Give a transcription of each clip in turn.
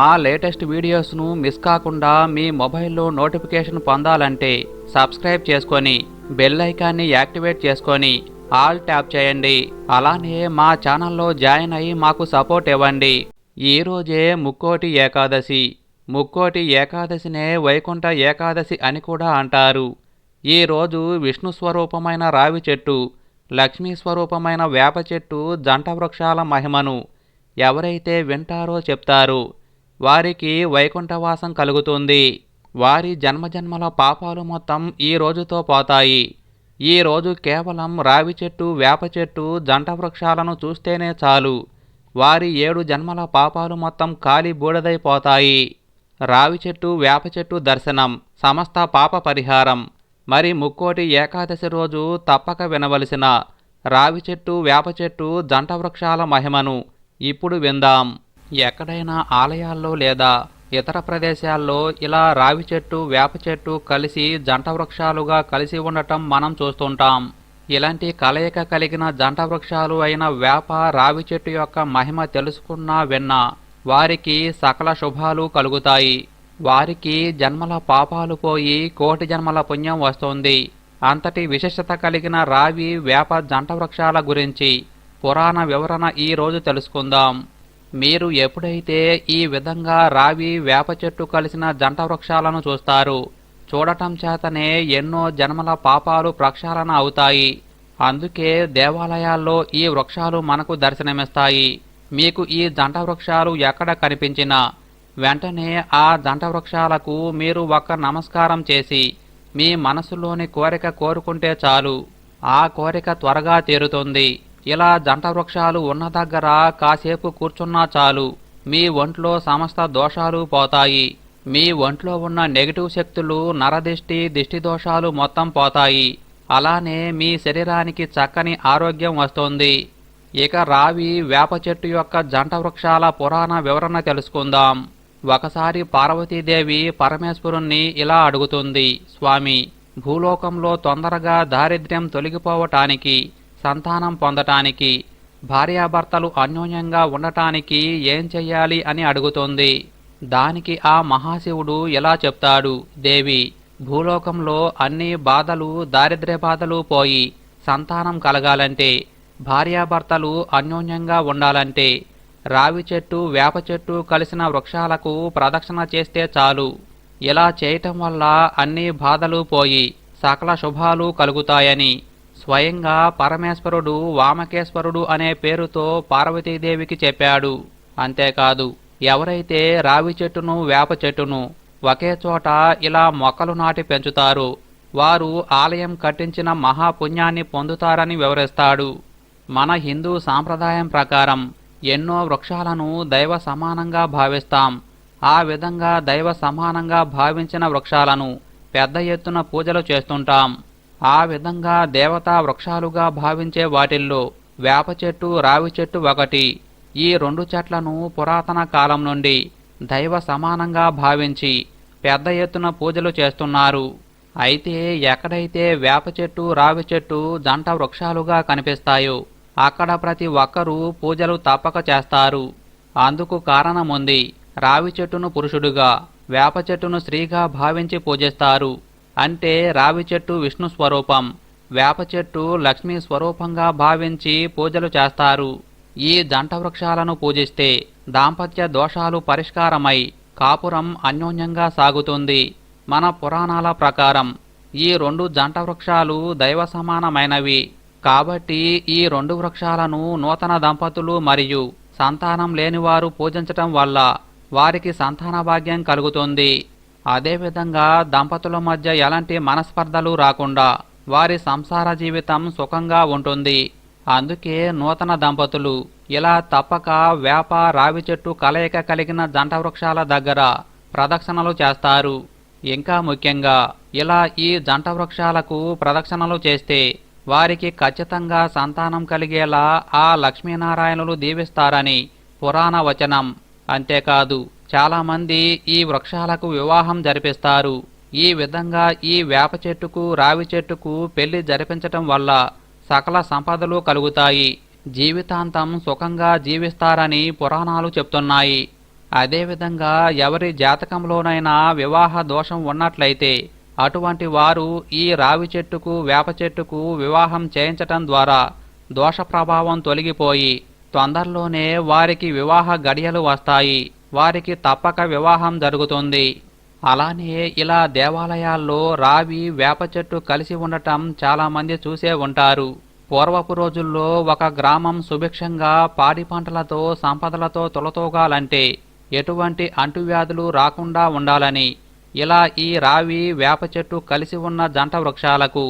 మా latest వీడియోస్ను miss కాకుండా మీ మొబైల్లో నోటిఫికేషన్ పొందాలంటే సబ్స్క్రైబ్ చేసుకొని బెల్ ఐకాన్ని యాక్టివేట్ చేసుకొని ఆల్ ట్యాప్ చేయండి. అలానే మా ఛానల్లో జాయిన్ అయ్యి మాకు సపోర్ట్ ఇవ్వండి. ఈరోజే ముక్కోటి ఏకాదశి. ముక్కోటి ఏకాదశినే వైకుంఠ ఏకాదశి అని కూడా అంటారు. ఈ రోజు విష్ణు స్వరూపమైన రావి చెట్టు లక్ష్మీ స్వరూపమైన వేప చెట్టు జంట వృక్షాల మహిమను ఎవరైతే వింటారో చెప్తారు. వారికి వైకుంఠవాసం కలుగుతుంది. వారి జన్మజన్మల పాపాలు మొత్తం ఈ రోజుతో పోతాయి. ఈ రోజు కేవలం రావి చెట్టు వేప చెట్టు జంట వృక్షాలను చూస్తేనే చాలు. వారి ఏడు జన్మల పాపాలు మొత్తం కాలి బూడిదైపోతాయి. రావి చెట్టు వేప చెట్టు దర్శనం సమస్త పాప పరిహారం. మరి ముక్కోటి ఏకాదశి రోజు తప్పక వినవలసిన రావి చెట్టు వేప చెట్టు జంట వృక్షాల మహిమను ఇప్పుడు విందాం. ఎక్కడైనా ఆలయాల్లో లేదా ఇతర ప్రదేశాల్లో ఇలా రావి చెట్టు వేప చెట్టు కలిసి జంట వృక్షాలుగా కలిసి ఉండటం మనం చూస్తుంటాం. ఇలాంటి కలయిక కలిగిన జంట వృక్షాలు అయిన వేప రావి చెట్టు యొక్క మహిమ తెలుసుకున్నా విన్నా వారికి సకల శుభాలు కలుగుతాయి. వారికి జన్మల పాపాలు పోయి కోటి జన్మల పుణ్యం వస్తుంది. అంతటి విశిష్టత కలిగిన రావి వేప జంట వృక్షాల గురించి పురాణ వివరణ ఈ రోజు తెలుసుకుందాం. మీరు ఎప్పుడైతే ఈ విధంగా రావి వేప చెట్టు కలిసిన జంట వృక్షాలను చూస్తారు చూడటం చేతనే ఎన్నో జన్మల పాపాలు ప్రక్షాళన అవుతాయి. అందుకే దేవాలయాల్లో ఈ వృక్షాలు మనకు దర్శనమిస్తాయి. మీకు ఈ జంట వృక్షాలు ఎక్కడ కనిపించినా వెంటనే ఆ జంట వృక్షాలకు మీరు ఒక్క నమస్కారం చేసి మీ మనసులోని కోరిక కోరుకుంటే చాలు. ఆ కోరిక త్వరగా తీరుతుంది. ఇలా జంట వృక్షాలు ఉన్న దగ్గర కాసేపు కూర్చున్నా చాలు. మీ ఒంట్లో సమస్త దోషాలు పోతాయి. మీ ఒంట్లో ఉన్న నెగిటివ్ శక్తులు నరదిష్టి దిష్టి దోషాలు మొత్తం పోతాయి. అలానే మీ శరీరానికి చక్కని ఆరోగ్యం వస్తుంది. ఇక రావి వేప చెట్టు యొక్క జంట వృక్షాల పురాణ వివరణ తెలుసుకుందాం. ఒకసారి పార్వతీదేవి పరమేశ్వరుణ్ణి ఇలా అడుగుతుంది స్వామి భూలోకంలో తొందరగా దారిద్ర్యం తొలగిపోవటానికి సంతానం పొందటానికి భార్యాభర్తలు అన్యోన్యంగా ఉండటానికి ఏం చెయ్యాలి అని అడుగుతోంది. దానికి ఆ మహాశివుడు ఎలా చెప్తాడు? దేవి భూలోకంలో అన్ని బాధలు దారిద్ర్య బాధలు పోయి సంతానం కలగాలంటే భార్యాభర్తలు అన్యోన్యంగా ఉండాలంటే రావి చెట్టు వేప చెట్టు కలిసిన వృక్షాలకు ప్రదక్షిణ చేస్తే చాలు. ఇలా చేయటం వల్ల అన్ని బాధలు పోయి సకల శుభాలు కలుగుతాయని స్వయంగా పరమేశ్వరుడు వామకేశ్వరుడు అనే పేరుతో పార్వతీదేవికి చెప్పాడు. అంతేకాదు ఎవరైతే రావి చెట్టును వేప చెట్టును ఒకే చోట ఇలా మొక్కలు నాటి పెంచుతారో వారు ఆలయం కట్టించిన మహాపుణ్యాన్ని పొందుతారని వివరిస్తాడు. మన హిందూ సాంప్రదాయం ప్రకారం ఎన్నో వృక్షాలను దైవ సమానంగా భావిస్తాం. ఆ విధంగా దైవ సమానంగా భావించిన వృక్షాలను పెద్ద ఎత్తున పూజలు చేస్తుంటాం. ఆ విధంగా దేవతా వృక్షాలుగా భావించే వాటిల్లో వేప చెట్టు రావి చెట్టు ఒకటి. ఈ రెండు చెట్లను పురాతన కాలం నుండి దైవ సమానంగా భావించి పెద్ద ఎత్తున పూజలు చేస్తున్నారు. అయితే ఎక్కడైతే వేప చెట్టు రావి చెట్టు జంట వృక్షాలుగా కనిపిస్తాయో అక్కడ ప్రతి ఒక్కరూ పూజలు తప్పక చేస్తారు. అందుకు కారణముంది రావి చెట్టును పురుషుడుగా వేప చెట్టును స్త్రీగా భావించి పూజిస్తారు. అంటే రావి చెట్టు విష్ణు స్వరూపం వేప చెట్టు లక్ష్మీ స్వరూపంగా భావించి పూజలు చేస్తారు. ఈ జంట వృక్షాలను పూజిస్తే దాంపత్య దోషాలు పరిష్కారమై కాపురం అన్యోన్యంగా సాగుతుంది. మన పురాణాల ప్రకారం ఈ రెండు జంట వృక్షాలు దైవ సమానమైనవి. కాబట్టి ఈ రెండు వృక్షాలను నూతన దంపతులు మరియు సంతానం లేనివారు పూజించటం వల్ల వారికి సంతాన భాగ్యం కలుగుతుంది. అదేవిధంగా దంపతుల మధ్య ఎలాంటి మనస్పర్ధలు రాకుండా వారి సంసార జీవితం సుఖంగా ఉంటుంది. అందుకే నూతన దంపతులు ఇలా తప్పక వేప రావి చెట్టు కలయిక కలిగిన జంట వృక్షాల దగ్గర ప్రదక్షిణలు చేస్తారు. ఇంకా ముఖ్యంగా ఇలా ఈ జంట వృక్షాలకు ప్రదక్షిణలు చేస్తే వారికి ఖచ్చితంగా సంతానం కలిగేలా ఆ లక్ష్మీనారాయణులు దీవిస్తారని పురాణ వచనం. అంతేకాదు చాలామంది ఈ వృక్షాలకు వివాహం జరిపిస్తారు. ఈ విధంగా ఈ వేప చెట్టుకు రావి చెట్టుకు పెళ్ళి జరిపించటం వల్ల సకల సంపదలు కలుగుతాయి. జీవితాంతం సుఖంగా జీవిస్తారని పురాణాలు చెప్తున్నాయి. అదేవిధంగా ఎవరి జాతకంలోనైనా వివాహ దోషం ఉన్నట్లయితే అటువంటి వారు ఈ రావి చెట్టుకు వేప చెట్టుకు వివాహం చేయించటం ద్వారా దోష ప్రభావం తొలగిపోయి తొందరలోనే వారికి వివాహ గడియలు వస్తాయి. వారికి తప్పక వివాహం జరుగుతుంది. అలానే ఇలా దేవాలయాల్లో రావి వేప చెట్టు కలిసి ఉండటం చాలామంది చూసే ఉంటారు. పూర్వపు రోజుల్లో ఒక గ్రామం సుభిక్షంగా పాడి పంటలతో సంపదలతో తొలతూగాలంటే ఎటువంటి అంటువ్యాధులు రాకుండా ఉండాలని. ఇలా ఈ రావి వేప చెట్టు కలిసి ఉన్న జంట వృక్షాలకు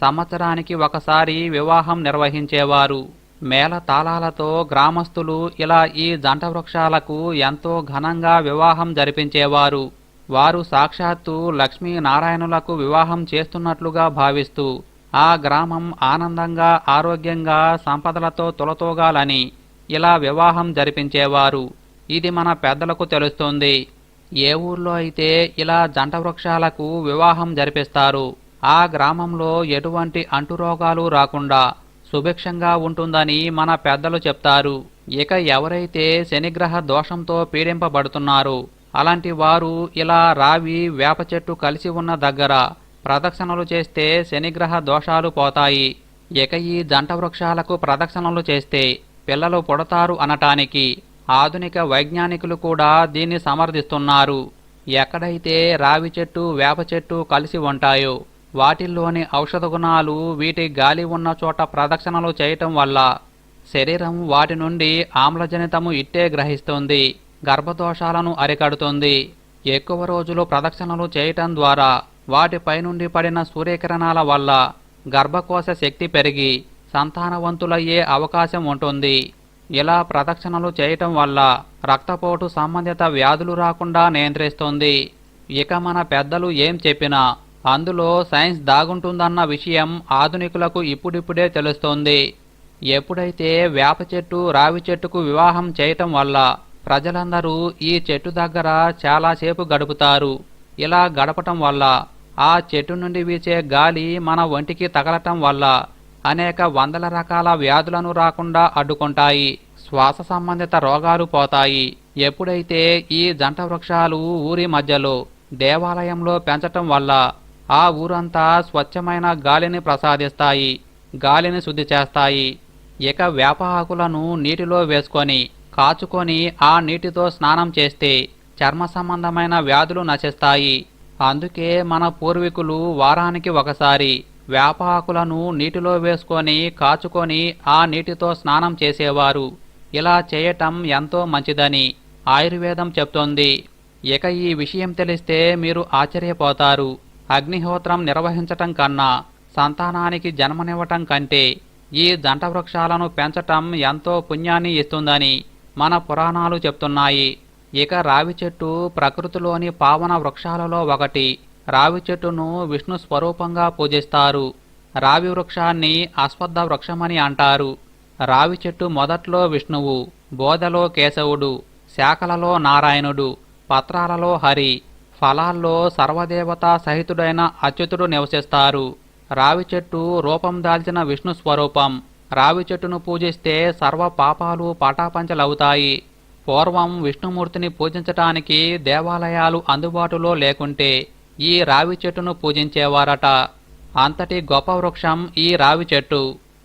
సంవత్సరానికి ఒకసారి వివాహం నిర్వహించేవారు. మేళ తాళాలతో గ్రామస్తులు ఇలా ఈ జంట వృక్షాలకు ఎంతో ఘనంగా వివాహం జరిపించేవారు. వారు సాక్షాత్తు లక్ష్మీనారాయణులకు వివాహం చేస్తున్నట్లుగా భావిస్తూ ఆ గ్రామం ఆనందంగా ఆరోగ్యంగా సంపదలతో తొలతోగాలని ఇలా వివాహం జరిపించేవారు. ఇది మన పెద్దలకు తెలుస్తుంది. ఏ ఊర్లో అయితే ఇలా జంట వృక్షాలకు వివాహం జరిపిస్తారు ఆ గ్రామంలో ఎటువంటి అంటురోగాలు రాకుండా సుభిక్షంగా ఉంటుందని మన పెద్దలు చెప్తారు. ఇక ఎవరైతే శనిగ్రహ దోషంతో పీడింపబడుతున్నారో అలాంటి వారు ఇలా రావి వేప చెట్టు కలిసి ఉన్న దగ్గర ప్రదక్షిణలు చేస్తే శనిగ్రహ దోషాలు పోతాయి. ఇక ఈ జంట వృక్షాలకు ప్రదక్షిణలు చేస్తే పిల్లలు పుడతారు అనటానికి ఆధునిక వైజ్ఞానికులు కూడా దీన్ని సమర్థిస్తున్నారు. ఎక్కడైతే రావి చెట్టు వేప చెట్టు కలిసి ఉంటాయో వాటిల్లోని ఔషధ గుణాలు వీటి గాలి ఉన్న చోట ప్రదక్షిణలు చేయటం వల్ల శరీరం వాటి నుండి ఆమ్లజనితము ఇట్టే గ్రహిస్తుంది గర్భదోషాలను అరికడుతుంది. ఎక్కువ రోజులు ప్రదక్షిణలు చేయటం ద్వారా వాటిపై నుండి పడిన సూర్యకిరణాల వల్ల గర్భకోశ శక్తి పెరిగి సంతానవంతులయ్యే అవకాశం ఉంటుంది. ఇలా ప్రదక్షిణలు చేయటం వల్ల రక్తపోటు సంబంధిత వ్యాధులు రాకుండా నియంత్రిస్తుంది. ఇక మన పెద్దలు ఏం చెప్పినా అందులో సైన్స్ దాగుంటుందన్న విషయం ఆధునికులకు ఇప్పుడిప్పుడే తెలుస్తోంది. ఎప్పుడైతే వేప చెట్టు రావి చెట్టుకు వివాహం చేయటం వల్ల ప్రజలందరూ ఈ చెట్టు దగ్గర చాలాసేపు గడుపుతారు. ఇలా గడపటం వల్ల ఆ చెట్టు నుండి వీచే గాలి మన ఒంటికి తగలటం వల్ల అనేక వందల రకాల వ్యాధులను రాకుండా అడ్డుకుంటాయి. శ్వాస సంబంధిత రోగాలు పోతాయి. ఎప్పుడైతే ఈ జంట వృక్షాలు ఊరి మధ్యలో దేవాలయంలో పెంచటం వల్ల ఆ ఊరంతా స్వచ్ఛమైన గాలిని ప్రసాదిస్తాయి గాలిని శుద్ధి చేస్తాయి. ఇక వేపహాకులను నీటిలో వేసుకొని కాచుకొని ఆ నీటితో స్నానం చేస్తే చర్మ సంబంధమైన వ్యాధులు నశిస్తాయి. అందుకే మన పూర్వీకులు వారానికి ఒకసారి వేపహకులను నీటిలో వేసుకొని కాచుకొని ఆ నీటితో స్నానం చేసేవారు. ఇలా చేయటం ఎంతో మంచిదని ఆయుర్వేదం చెప్తోంది. ఇక ఈ విషయం తెలిస్తే మీరు ఆశ్చర్యపోతారు. అగ్నిహోత్రం నిర్వహించటం కన్నా సంతానానికి జన్మనివ్వటం కంటే ఈ జంట వృక్షాలను పెంచటం ఎంతో పుణ్యాన్ని ఇస్తుందని మన పురాణాలు చెప్తున్నాయి. ఇక రావి చెట్టు ప్రకృతిలోని పావన వృక్షాలలో ఒకటి. రావి చెట్టును విష్ణు స్వరూపంగా పూజిస్తారు. రావి వృక్షాన్ని అశ్వద్ధ వృక్షమని అంటారు. రావి చెట్టు మొదట్లో విష్ణువు బోధలో కేశవుడు శాఖలలో నారాయణుడు పత్రాలలో హరి ఫలాల్లో సర్వదేవతా సహితుడైన అచ్యుతుడు నివసిస్తారు. రావి చెట్టు రూపం దాల్చిన విష్ణు స్వరూపం. రావి చెట్టును పూజిస్తే సర్వ పాపాలు పటాపంచలవుతాయి. పూర్వం విష్ణుమూర్తిని పూజించటానికి దేవాలయాలు అందుబాటులో లేకుంటే ఈ రావి చెట్టును పూజించేవారట. అంతటి గొప్ప వృక్షం ఈ రావి చెట్టు.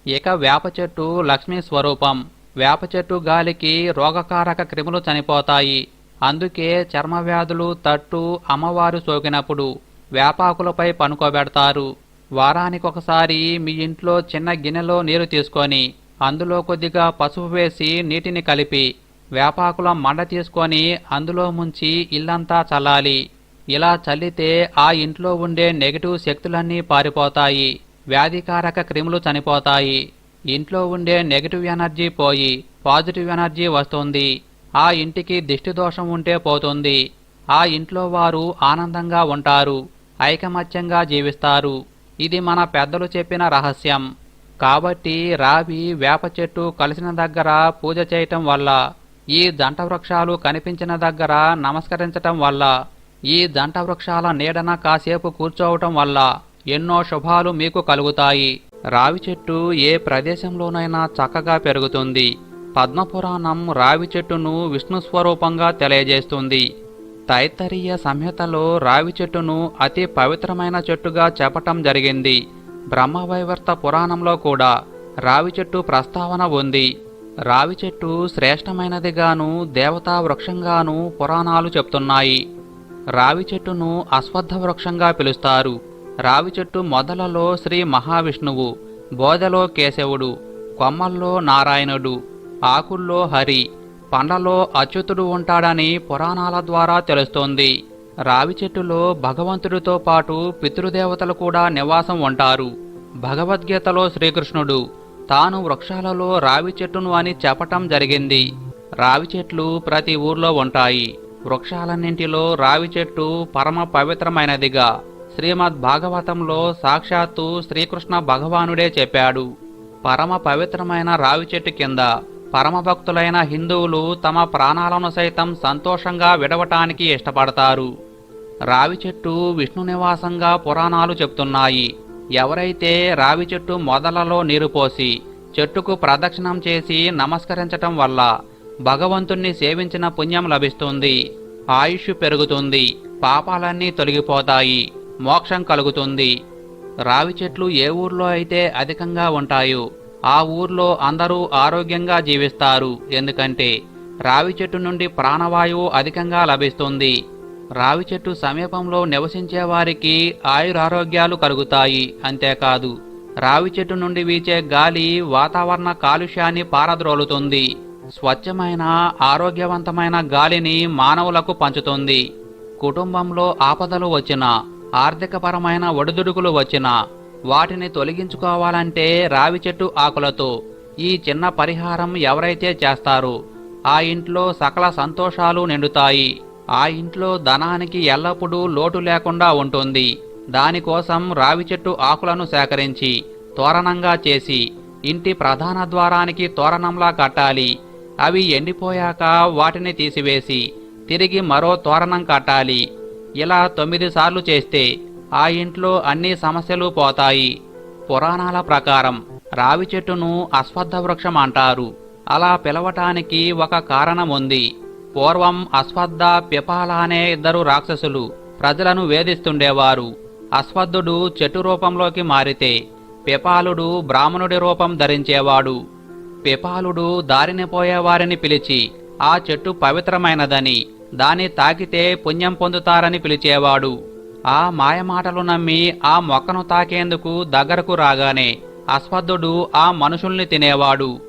ఇక వేప చెట్టు లక్ష్మీ స్వరూపం. వేప చెట్టు గాలికి రోగకారక క్రిములు చనిపోతాయి. అందుకే చర్మ వ్యాధులు తట్టు అమ్మవారు సోకినప్పుడు వేపాకులపై పనుకోబెడతారు. వారానికొకసారి మీ ఇంట్లో చిన్న గిన్నెలో నీరు తీసుకొని అందులో కొద్దిగా పసుపు వేసి నీటిని కలిపి వేపాకుల మండ తీసుకొని అందులో ముంచి ఇల్లంతా చల్లాలి. ఇలా చల్లితే ఆ ఇంట్లో ఉండే నెగిటివ్ శక్తులన్నీ పారిపోతాయి. వ్యాధికారక క్రిములు చనిపోతాయి. ఇంట్లో ఉండే నెగిటివ్ ఎనర్జీ పోయి పాజిటివ్ ఎనర్జీ వస్తుంది. ఆ ఇంటికి దిష్టి దోషం ఉంటే పోతుంది. ఆ ఇంట్లో వారు ఆనందంగా ఉంటారు ఐకమత్యంగా జీవిస్తారు. ఇది మన పెద్దలు చెప్పిన రహస్యం. కాబట్టి రావి వేప చెట్టు కలిసిన దగ్గర పూజ చేయటం వల్ల ఈ దంట వృక్షాలు కనిపించిన దగ్గర నమస్కరించటం వల్ల ఈ దంట వృక్షాల నీడన కాసేపు కూర్చోవటం వల్ల ఎన్నో శుభాలు మీకు కలుగుతాయి. రావి చెట్టు ఏ ప్రదేశంలోనైనా చక్కగా పెరుగుతుంది. పద్మపురాణం రావి చెట్టును విష్ణు స్వరూపంగా తెలియజేస్తుంది. తైత్తరీయ సంహితలో రావి చెట్టును అతి పవిత్రమైన చెట్టుగా చెప్పటం జరిగింది. బ్రహ్మవైవర్త పురాణంలో కూడా రావి చెట్టు ప్రస్తావన ఉంది. రావి చెట్టు శ్రేష్టమైనదిగాను దేవతా వృక్షంగాను పురాణాలు చెప్తున్నాయి. రావి చెట్టును అశ్వత్థ వృక్షంగా పిలుస్తారు. రావి చెట్టు మొదలలో శ్రీ మహావిష్ణువు బోధలో కేశవుడు కొమ్మల్లో నారాయణుడు ఆకుల్లో హరి పండ్లలో అచ్యుతుడు ఉంటాడని పురాణాల ద్వారా తెలుస్తోంది. రావి చెట్టులో భగవంతుడితో పాటు పితృదేవతలు కూడా నివాసం ఉంటారు. భగవద్గీతలో శ్రీకృష్ణుడు తాను వృక్షాలలో రావి చెట్టును అని చెప్పటం జరిగింది. రావి చెట్లు ప్రతి ఊర్లో ఉంటాయి. వృక్షాలన్నింటిలో రావి చెట్టు పరమ పవిత్రమైనదిగా శ్రీమద్ భాగవతంలో సాక్షాత్తు శ్రీకృష్ణ భగవానుడే చెప్పాడు. పరమ పవిత్రమైన రావి చెట్టు కింద పరమభక్తులైన హిందువులు తమ ప్రాణాలను సైతం సంతోషంగా విడవటానికి ఇష్టపడతారు. రావి చెట్టు విష్ణు నివాసంగా పురాణాలు చెప్తున్నాయి. ఎవరైతే రావి చెట్టు మొదలలో నీరు పోసి చెట్టుకు ప్రదక్షిణం చేసి నమస్కరించటం వల్ల భగవంతుణ్ణి సేవించిన పుణ్యం లభిస్తుంది. ఆయుష్ పెరుగుతుంది పాపాలన్నీ తొలగిపోతాయి మోక్షం కలుగుతుంది. రావి చెట్లు ఏ ఊర్లో అయితే అధికంగా ఉంటాయో ఆ ఊర్లో అందరూ ఆరోగ్యంగా జీవిస్తారు. ఎందుకంటే రావి చెట్టు నుండి ప్రాణవాయువు అధికంగా లభిస్తుంది. రావి చెట్టు సమీపంలో నివసించే వారికి ఆయురారోగ్యాలు కలుగుతాయి. అంతేకాదు రావి చెట్టు నుండి వీచే గాలి వాతావరణ కాలుష్యాన్ని పారద్రోలుతుంది. స్వచ్ఛమైన ఆరోగ్యవంతమైన గాలిని మానవులకు పంచుతుంది. కుటుంబంలో ఆపదలు వచ్చినా ఆర్థికపరమైన ఒడిదుడుకులు వచ్చినా వాటిని తొలగించుకోవాలంటే రావి చెట్టు ఆకులతో ఈ చిన్న పరిహారం ఎవరైతే చేస్తారు ఆ ఇంట్లో సకల సంతోషాలు నిండుతాయి. ఆ ఇంట్లో ధనానికి ఎల్లప్పుడూ లోటు లేకుండా ఉంటుంది. దానికోసం రావి చెట్టు ఆకులను సేకరించి తోరణంగా చేసి ఇంటి ప్రధాన ద్వారానికి తోరణంలా కట్టాలి. అవి ఎండిపోయాక వాటిని తీసివేసి తిరిగి మరో తోరణం కట్టాలి. ఇలా తొమ్మిది సార్లు చేస్తే ఆ ఇంట్లో అన్ని సమస్యలు పోతాయి. పురాణాల ప్రకారం రావి చెట్టును అశ్వత్థ వృక్షం అంటారు. అలా పిలవటానికి ఒక కారణం ఉంది పూర్వం అశ్వత్థ పిపాల అనే ఇద్దరు రాక్షసులు ప్రజలను వేధిస్తుండేవారు. అశ్వత్థుడు చెట్టు రూపంలోకి మారితే పిపాలుడు బ్రాహ్మణుడి రూపం ధరించేవాడు. పిపాలుడు దారిని పోయేవారిని పిలిచి ఆ చెట్టు పవిత్రమైనదని దాన్ని తాకితే పుణ్యం పొందుతారని పిలిచేవాడు. ఆ మాయమాటలు నమ్మి ఆ మొక్కను తాకేందుకు దగ్గరకు రాగానే అశ్వద్ధుడు ఆ మనుషుల్ని తినేవాడు.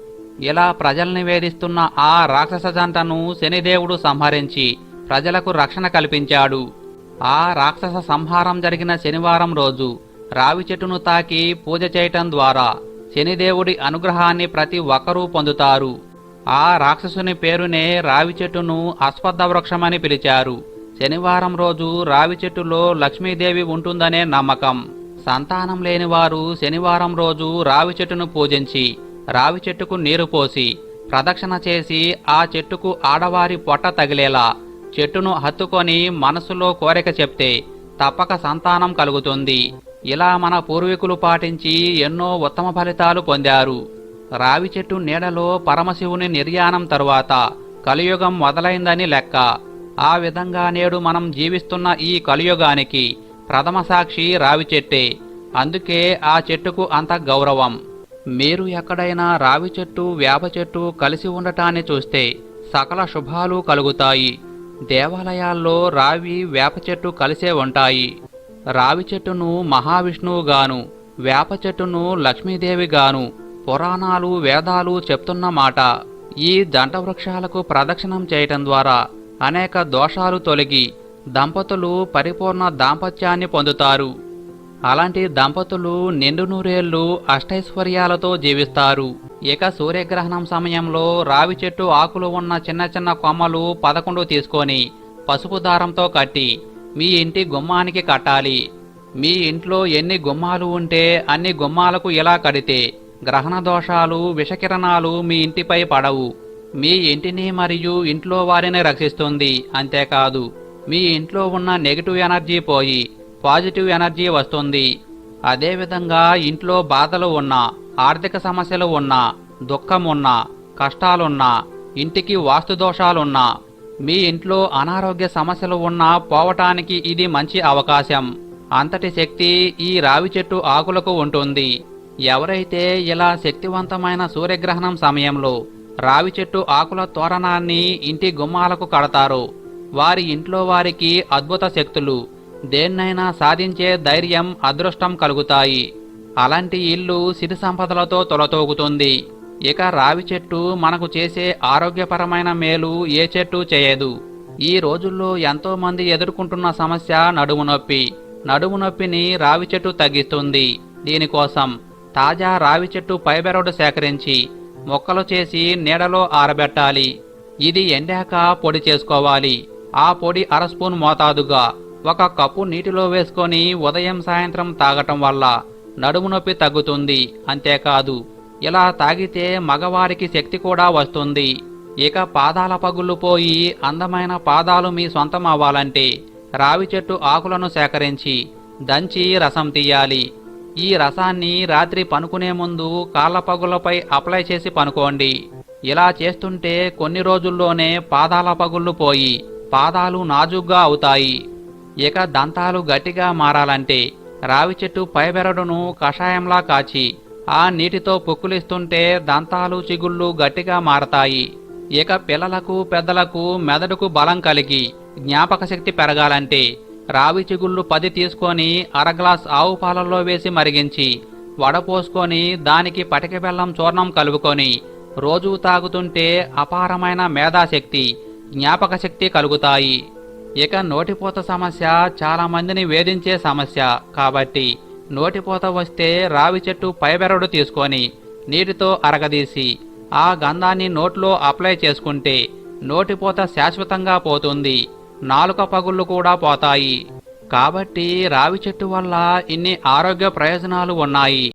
ఇలా ప్రజల్ని వేధిస్తున్న ఆ రాక్షస జంటను శనిదేవుడు సంహరించి ప్రజలకు రక్షణ కల్పించాడు. ఆ రాక్షస సంహారం జరిగిన శనివారం రోజు రావి చెట్టును తాకి పూజ చేయటం ద్వారా శనిదేవుడి అనుగ్రహాన్ని ప్రతి ఒక్కరూ పొందుతారు. ఆ రాక్షసుని పేరునే రావి చెట్టును అశ్వత్థ వృక్షమని పిలిచారు. శనివారం రోజు రావి చెట్టులో లక్ష్మీదేవి ఉంటుందనే నమ్మకం. సంతానం లేని వారు శనివారం రోజు రావి చెట్టును పూజించి రావి చెట్టుకు నీరు పోసి ప్రదక్షిణ చేసి ఆ చెట్టుకు ఆడవారి పొట్ట తగిలేలా చెట్టును హత్తుకొని మనసులో కోరిక చెప్తే తప్పక సంతానం కలుగుతుంది. ఇలా మన పూర్వీకులు పాటించి ఎన్నో ఉత్తమ ఫలితాలు పొందారు. రావి చెట్టు నీడలో పరమశివుని నిర్యాణం తరువాత కలియుగం మొదలైందని లెక్క. ఆ విధంగా నేడు మనం జీవిస్తున్న ఈ కలియుగానికి ప్రథమ సాక్షి రావి చెట్టే. అందుకే ఆ చెట్టుకు అంత గౌరవం. మీరు ఎక్కడైనా రావి చెట్టు వేప చెట్టు కలిసి ఉండటాన్ని చూస్తే సకల శుభాలు కలుగుతాయి. దేవాలయాల్లో రావి వేప చెట్టు కలిసే ఉంటాయి. రావి చెట్టును మహావిష్ణువుగాను వేప చెట్టును లక్ష్మీదేవిగాను పురాణాలు వేదాలు చెప్తున్న మాట ఈ జంట వృక్షాలకు ప్రదక్షిణం చేయటం ద్వారా అనేక దోషాలు తొలగి దంపతులు పరిపూర్ణ దాంపత్యాన్ని పొందుతారు. అలాంటి దంపతులు నిండు నూరేళ్ళు అష్టైశ్వర్యాలతో జీవిస్తారు. ఇక సూర్యగ్రహణం సమయంలో రావి చెట్టు ఆకులు ఉన్న చిన్న చిన్న కొమ్మలు పదకొండు తీసుకొని పసుపు దారంతో కట్టి మీ ఇంటి గుమ్మానికి కట్టాలి. మీ ఇంట్లో ఎన్ని గుమ్మాలు ఉంటే అన్ని గుమ్మాలకు ఇలా కడితే గ్రహణ దోషాలు విషకిరణాలు మీ ఇంటిపై పడవు. మీ ఇంటిని మరియు ఇంట్లో వారిని రక్షిస్తుంది. అంతేకాదు మీ ఇంట్లో ఉన్న నెగిటివ్ ఎనర్జీ పోయి పాజిటివ్ ఎనర్జీ వస్తుంది. అదేవిధంగా ఇంట్లో బాధలు ఉన్నా ఆర్థిక సమస్యలు ఉన్నా దుఃఖం ఉన్నా కష్టాలున్నా ఇంటికి వాస్తు దోషాలున్నా మీ ఇంట్లో అనారోగ్య సమస్యలు ఉన్నా పోవటానికి ఇది మంచి అవకాశం. అంతటి శక్తి ఈ రావి చెట్టు ఆకులకు ఉంటుంది. ఎవరైతే ఇలా శక్తివంతమైన సూర్యగ్రహణం సమయంలో రావి చెట్టు ఆకుల తోరణాన్ని ఇంటి గుమ్మాలకు కడతారు. వారి ఇంట్లో వారికి అద్భుత శక్తులు. దేన్నైనా సాధించే ధైర్యం అదృష్టం కలుగుతాయి. అలాంటి ఇల్లు సిరి సంపదలతో తొలతోగుతుంది. ఇక రావి చెట్టు మనకు చేసే ఆరోగ్యపరమైన మేలు ఏ చెట్టు చేయదు. ఈ రోజుల్లో ఎంతో మంది ఎదుర్కొంటున్న సమస్య నడుము నొప్పి. నడుము నొప్పిని రావి చెట్టు తగ్గిస్తుంది. దీనికోసం తాజా రావి చెట్టు పైబెరడు సేకరించి ముక్కలు చేసి నీడలో ఆరబెట్టాలి. ఇది ఎండాక పొడి చేసుకోవాలి. ఆ పొడి అర స్పూన్ మోతాదుగా ఒక కప్పు నీటిలో వేసుకొని ఉదయం సాయంత్రం తాగటం వల్ల నడుము నొప్పి తగ్గుతుంది. అంతేకాదు ఇలా తాగితే మగవారికి శక్తి కూడా వస్తుంది. ఇక పాదాల పగుళ్ళు పోయి అందమైన పాదాలు మీ సొంతం అవ్వాలంటే రావి చెట్టు ఆకులను సేకరించి దంచి రసం తీయాలి. ఈ రసాన్ని రాత్రి పనుకునే ముందు కాళ్ళపగులపై అప్లై చేసి పనుకోండి. ఇలా చేస్తుంటే కొన్ని రోజుల్లోనే పాదాల పగుళ్ళు పోయి పాదాలు నాజుగ్గా అవుతాయి. ఇక దంతాలు గట్టిగా మారాలంటే రావి చెట్టు పైబెరడును కషాయంలా కాచి ఆ నీటితో పుక్కులిస్తుంటే దంతాలు చిగుళ్ళు గట్టిగా మారతాయి. ఇక పిల్లలకు పెద్దలకు మెదడుకు బలం కలిగి జ్ఞాపక శక్తి పెరగాలంటే రావి చిగుళ్ళు పది తీసుకొని అర గ్లాస్ ఆవు పాలల్లో వేసి మరిగించి వడపోసుకొని దానికి పటిక బెల్లం చూర్ణం కలుపుకొని రోజూ తాగుతుంటే అపారమైన మేధాశక్తి జ్ఞాపక శక్తి కలుగుతాయి. ఇక నోటిపోత సమస్య చాలామందిని వేధించే సమస్య కాబట్టి నోటిపోత వస్తే రావి చెట్టు పైబెరడు తీసుకొని నీటితో అరగదీసి ఆ గంధాన్ని నోట్లో అప్లై చేసుకుంటే నోటిపోత శాశ్వతంగా పోతుంది. నాలుక పగుళ్ళు కూడా పోతాయి. కాబట్టి రావి చెట్టు వల్ల ఇన్ని ఆరోగ్య ప్రయోజనాలు ఉన్నాయి.